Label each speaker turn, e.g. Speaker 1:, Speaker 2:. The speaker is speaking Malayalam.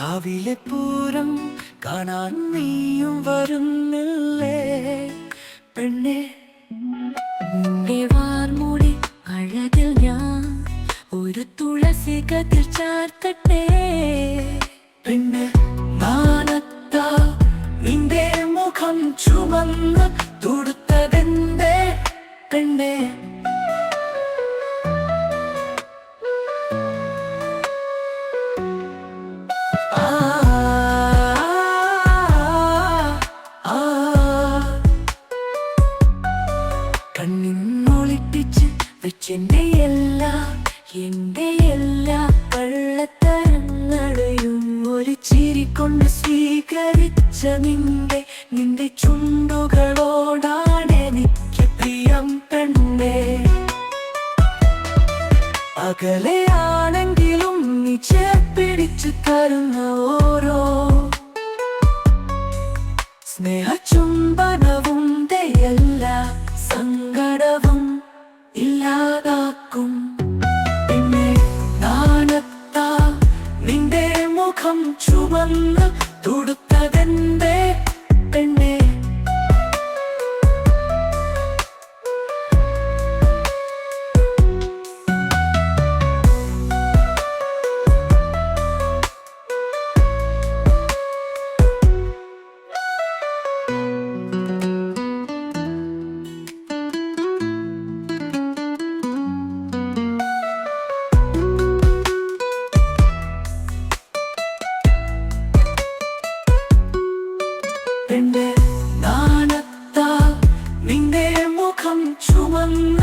Speaker 1: രാവിലെ പൂരം കാണാൻ നീയും വരുന്നില്ലേ? പെണ്ണെ
Speaker 2: വാർമൂടി അഴകിൽ ഞാൻ ഒരു തുളസി കതിർ ചാർത്തട്ടെ
Speaker 1: പിന്നെ മാനത്ത നിന്റെ മുഖം ചുമന്ന് തുടുത്തതെന്റെ പെണ്ണെ വെച്ചെന്റെ എല്ലാ എന്റെ എല്ലാ കള്ളത്തരങ്ങളെയും കൊണ്ട് സ്വീകരിച്ച നിന്റെ നിന്റെ ചുണ്ടുകളോടാണ് എനിക്ക് പെണ്ണേ. അകലെയാണെങ്കിലും നീ ചേർപ്പിടിച്ചു തരുന്ന ഓരോ ഇല്ലാതാക്കും പിന്നെ നാണത്താ നിന്റെ മുഖം ചുവന്ന് തുടുത്തതെന്റെ പെണ്ണെ നാണത്താ നിന്റെ മുഖം ചുമന്ന്